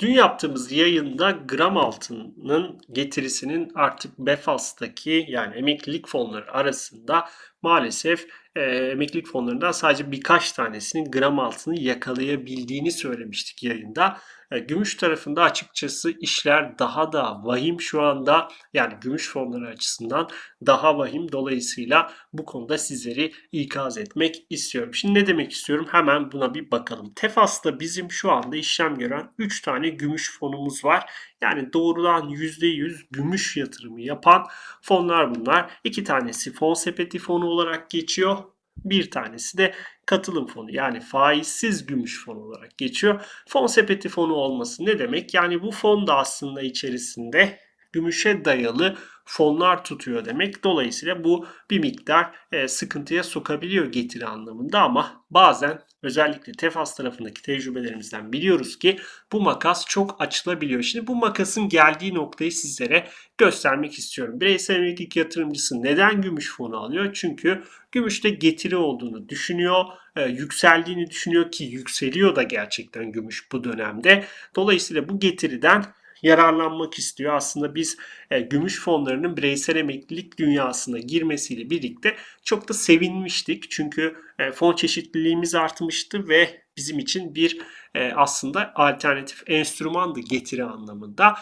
Dün yaptığımız yayında gram altının getirisinin artık BEFAS'taki yani emeklilik fonları arasında maalesef e, emeklilik fonlarından sadece birkaç tanesinin gram altını yakalayabildiğini söylemiştik yayında. E, gümüş tarafında açıkçası işler daha da vahim şu anda yani gümüş fonları açısından daha vahim. Dolayısıyla bu konuda sizleri ikaz etmek istiyorum. Şimdi ne demek istiyorum? Hemen buna bir bakalım. Tefas'ta bizim şu anda işlem gören 3 tane gümüş fonumuz var. Yani doğrudan %100 gümüş yatırımı yapan fonlar bunlar. İki tanesi fon sepeti fonu olarak geçiyor. Bir tanesi de katılım fonu yani faizsiz gümüş fonu olarak geçiyor. Fon sepeti fonu olması ne demek? Yani bu fon da aslında içerisinde gümüşe dayalı fonlar tutuyor demek. Dolayısıyla bu bir miktar e, sıkıntıya sokabiliyor getiri anlamında ama bazen özellikle Tefas tarafındaki tecrübelerimizden biliyoruz ki bu makas çok açılabiliyor. Şimdi bu makasın geldiği noktayı sizlere göstermek istiyorum. Bireysel emeklilik yatırımcısı neden gümüş fonu alıyor? Çünkü gümüşte getiri olduğunu düşünüyor, e, yükseldiğini düşünüyor ki yükseliyor da gerçekten gümüş bu dönemde. Dolayısıyla bu getiriden yararlanmak istiyor. Aslında biz e, gümüş fonlarının bireysel emeklilik dünyasına girmesiyle birlikte çok da sevinmiştik. Çünkü e, fon çeşitliliğimiz artmıştı ve bizim için bir e, aslında alternatif enstrümandı getiri anlamında.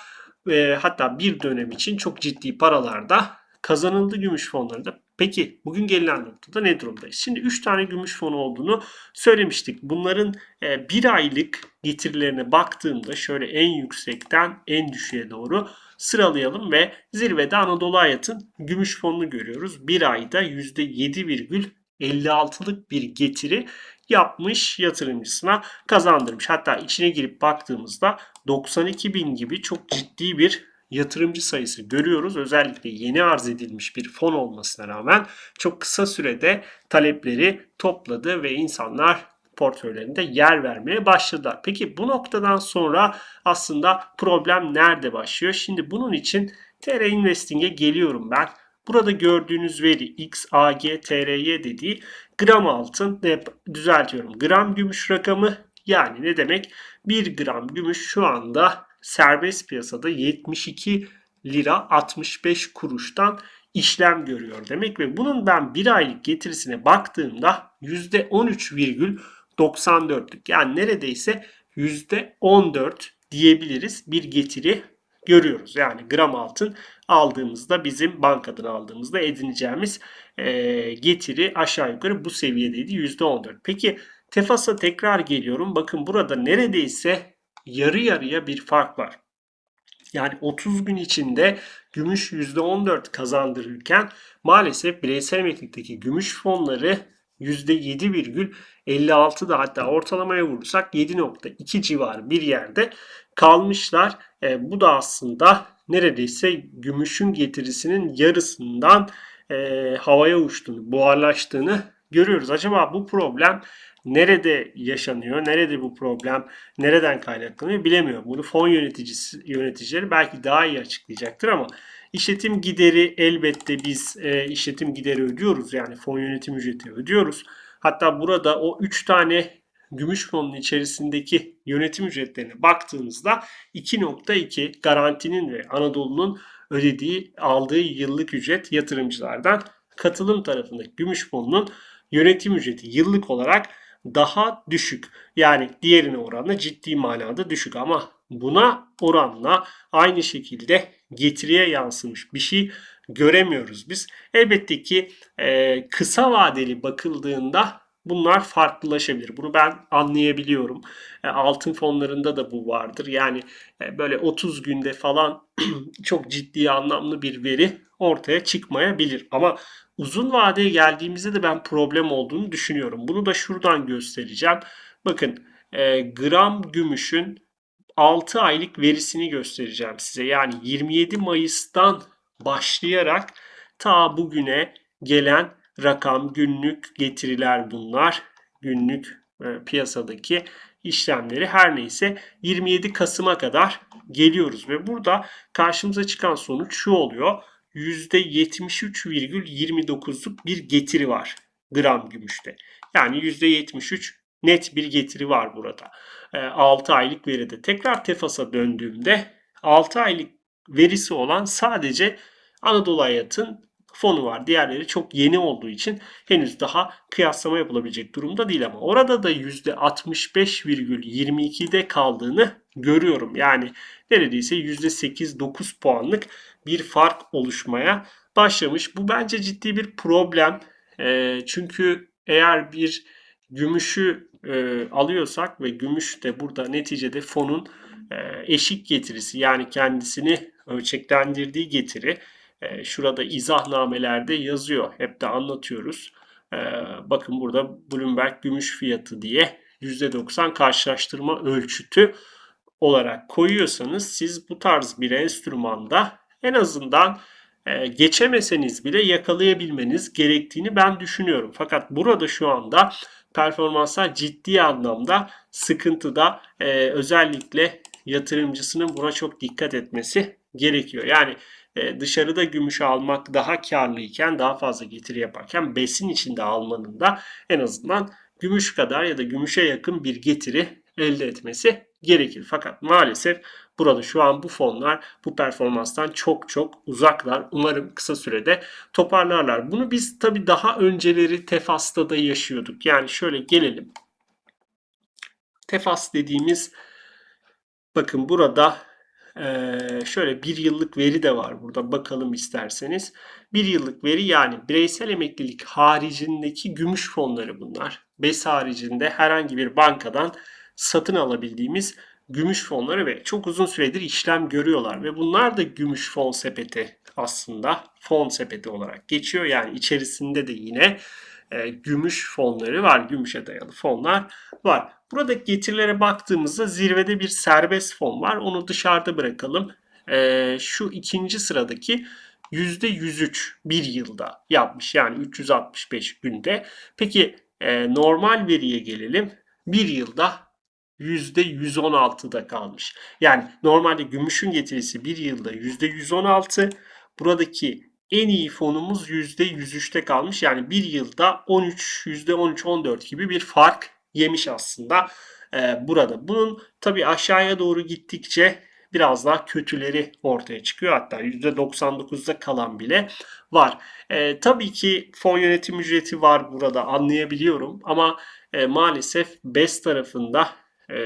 E, hatta bir dönem için çok ciddi paralarda kazanıldı gümüş fonlarında. Peki bugün gelinen noktada ne durumdayız? Şimdi 3 tane gümüş fonu olduğunu söylemiştik. Bunların e, bir aylık getirilerine baktığımda şöyle en yüksekten en düşüğe doğru sıralayalım ve zirvede Anadolu Hayat'ın gümüş fonunu görüyoruz. Bir ayda %7,56'lık bir getiri yapmış yatırımcısına kazandırmış. Hatta içine girip baktığımızda 92 bin gibi çok ciddi bir yatırımcı sayısı görüyoruz. Özellikle yeni arz edilmiş bir fon olmasına rağmen çok kısa sürede talepleri topladı ve insanlar portföylerinde yer vermeye başladılar. Peki bu noktadan sonra aslında problem nerede başlıyor? Şimdi bunun için TR Investing'e geliyorum ben. Burada gördüğünüz veri XAGTRY dediği gram altın düzeltiyorum. Gram gümüş rakamı yani ne demek? 1 gram gümüş şu anda serbest piyasada 72 lira 65 kuruştan işlem görüyor demek ve bunun ben bir aylık getirisine baktığımda %13,94'lük yani neredeyse %14 diyebiliriz bir getiri görüyoruz. Yani gram altın aldığımızda bizim bankadan aldığımızda edineceğimiz e, getiri aşağı yukarı bu seviyedeydi %14. Peki Tefas'a tekrar geliyorum. Bakın burada neredeyse yarı yarıya bir fark var. Yani 30 gün içinde gümüş %14 kazandırırken maalesef bireysel emeklilikteki gümüş fonları %7,56'da hatta ortalamaya vurursak 7.2 civarı bir yerde kalmışlar. E, bu da aslında neredeyse gümüşün getirisinin yarısından e, havaya uçtuğunu, buharlaştığını görüyoruz. Acaba bu problem nerede yaşanıyor, nerede bu problem, nereden kaynaklanıyor bilemiyorum. Bunu fon yöneticisi yöneticileri belki daha iyi açıklayacaktır ama işletim gideri elbette biz e, işletim gideri ödüyoruz. Yani fon yönetim ücreti ödüyoruz. Hatta burada o 3 tane gümüş fonun içerisindeki yönetim ücretlerine baktığımızda 2.2 garantinin ve Anadolu'nun ödediği aldığı yıllık ücret yatırımcılardan katılım tarafındaki gümüş fonunun yönetim ücreti yıllık olarak daha düşük. Yani diğerine oranla ciddi manada düşük ama buna oranla aynı şekilde getiriye yansımış bir şey göremiyoruz biz. Elbette ki e, kısa vadeli bakıldığında bunlar farklılaşabilir. Bunu ben anlayabiliyorum. E, altın fonlarında da bu vardır. Yani e, böyle 30 günde falan çok ciddi anlamlı bir veri ortaya çıkmayabilir. Ama uzun vadeye geldiğimizde de ben problem olduğunu düşünüyorum. Bunu da şuradan göstereceğim. Bakın e, gram gümüşün 6 aylık verisini göstereceğim size. Yani 27 Mayıs'tan başlayarak ta bugüne gelen rakam, günlük getiriler bunlar. Günlük e, piyasadaki işlemleri her neyse 27 Kasım'a kadar geliyoruz ve burada karşımıza çıkan sonuç şu oluyor. %73,29'luk bir getiri var gram gümüşte. Yani %73 net bir getiri var burada. 6 aylık veride. Tekrar Tefas'a döndüğümde 6 aylık verisi olan sadece Anadolu Hayat'ın fonu var. Diğerleri çok yeni olduğu için henüz daha kıyaslama yapılabilecek durumda değil ama orada da %65,22'de kaldığını görüyorum. Yani neredeyse %8-9 puanlık bir fark oluşmaya başlamış. Bu bence ciddi bir problem. E, çünkü eğer bir gümüşü e, alıyorsak ve gümüş de burada neticede fonun e, eşik getirisi yani kendisini ölçeklendirdiği getiri e, şurada izahlamelerde yazıyor. Hep de anlatıyoruz. E, bakın burada Bloomberg gümüş fiyatı diye %90 karşılaştırma ölçütü olarak koyuyorsanız siz bu tarz bir enstrümanda en azından e, geçemeseniz bile yakalayabilmeniz gerektiğini ben düşünüyorum. Fakat burada şu anda performanslar ciddi anlamda sıkıntıda. E, özellikle yatırımcısının buna çok dikkat etmesi gerekiyor. Yani e, dışarıda gümüş almak daha karlıyken daha fazla getiri yaparken besin içinde almanın da en azından gümüş kadar ya da gümüşe yakın bir getiri elde etmesi gerekir. Fakat maalesef burada şu an bu fonlar bu performanstan çok çok uzaklar. Umarım kısa sürede toparlarlar. Bunu biz tabi daha önceleri Tefas'ta da yaşıyorduk. Yani şöyle gelelim. Tefas dediğimiz bakın burada şöyle bir yıllık veri de var burada bakalım isterseniz. Bir yıllık veri yani bireysel emeklilik haricindeki gümüş fonları bunlar. BES haricinde herhangi bir bankadan satın alabildiğimiz gümüş fonları ve çok uzun süredir işlem görüyorlar ve bunlar da gümüş fon sepeti aslında fon sepeti olarak geçiyor. Yani içerisinde de yine e, gümüş fonları var, gümüşe dayalı fonlar var. Burada getirilere baktığımızda zirvede bir serbest fon var. Onu dışarıda bırakalım. E, şu ikinci sıradaki %103 bir yılda yapmış. Yani 365 günde. Peki e, normal veriye gelelim. Bir yılda %116'da kalmış. Yani normalde gümüşün getirisi bir yılda %116. Buradaki en iyi fonumuz %103'te kalmış. Yani bir yılda 13, %13-14 gibi bir fark yemiş aslında e, burada. Bunun tabi aşağıya doğru gittikçe biraz daha kötüleri ortaya çıkıyor. Hatta %99'da kalan bile var. E, tabii ki fon yönetim ücreti var burada anlayabiliyorum ama e, maalesef BES tarafında e,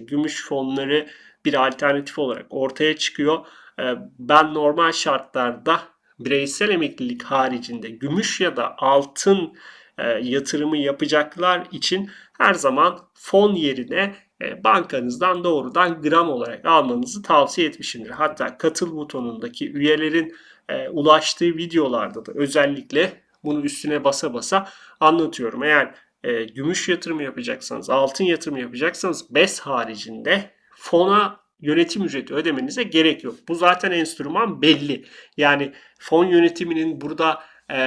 gümüş fonları bir alternatif olarak ortaya çıkıyor. E, ben normal şartlarda bireysel emeklilik haricinde gümüş ya da altın e, yatırımı yapacaklar için her zaman fon yerine e, bankanızdan doğrudan gram olarak almanızı tavsiye etmişimdir. Hatta katıl butonundaki üyelerin e, ulaştığı videolarda da özellikle bunu üstüne basa basa anlatıyorum. Eğer e, gümüş yatırımı yapacaksanız, altın yatırımı yapacaksanız BES haricinde fona yönetim ücreti ödemenize gerek yok. Bu zaten enstrüman belli. Yani fon yönetiminin burada e,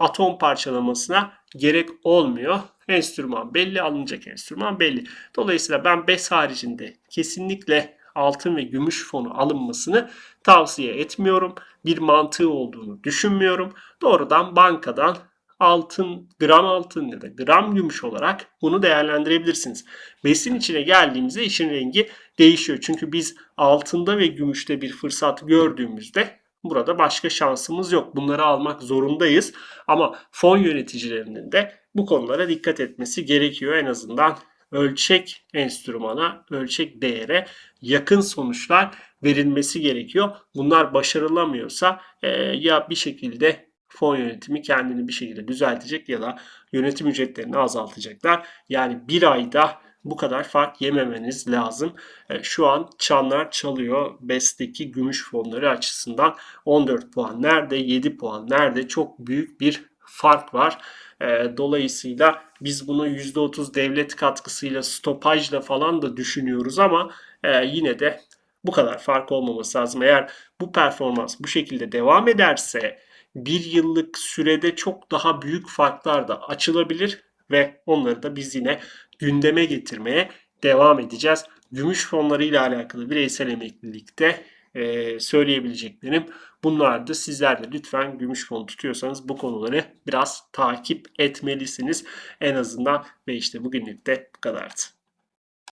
atom parçalamasına gerek olmuyor. Enstrüman belli, alınacak enstrüman belli. Dolayısıyla ben BES haricinde kesinlikle altın ve gümüş fonu alınmasını tavsiye etmiyorum. Bir mantığı olduğunu düşünmüyorum. Doğrudan bankadan altın, gram altın ya da gram gümüş olarak bunu değerlendirebilirsiniz. Besin içine geldiğimizde işin rengi değişiyor. Çünkü biz altında ve gümüşte bir fırsat gördüğümüzde burada başka şansımız yok. Bunları almak zorundayız. Ama fon yöneticilerinin de bu konulara dikkat etmesi gerekiyor. En azından ölçek enstrümana, ölçek değere yakın sonuçlar verilmesi gerekiyor. Bunlar başarılamıyorsa e, ya bir şekilde fon yönetimi kendini bir şekilde düzeltecek ya da yönetim ücretlerini azaltacaklar. Yani bir ayda bu kadar fark yememeniz lazım. E, şu an çanlar çalıyor. BES'teki gümüş fonları açısından 14 puan nerede, 7 puan nerede çok büyük bir fark var. E, dolayısıyla biz bunu %30 devlet katkısıyla stopajla falan da düşünüyoruz ama e, yine de bu kadar fark olmaması lazım. Eğer bu performans bu şekilde devam ederse bir yıllık sürede çok daha büyük farklar da açılabilir ve onları da biz yine gündeme getirmeye devam edeceğiz. Gümüş fonları ile alakalı bireysel emeklilikte e, söyleyebileceklerim Bunlardı. Sizler de lütfen gümüş fonu tutuyorsanız bu konuları biraz takip etmelisiniz en azından ve işte bugünlük de bu kadardı.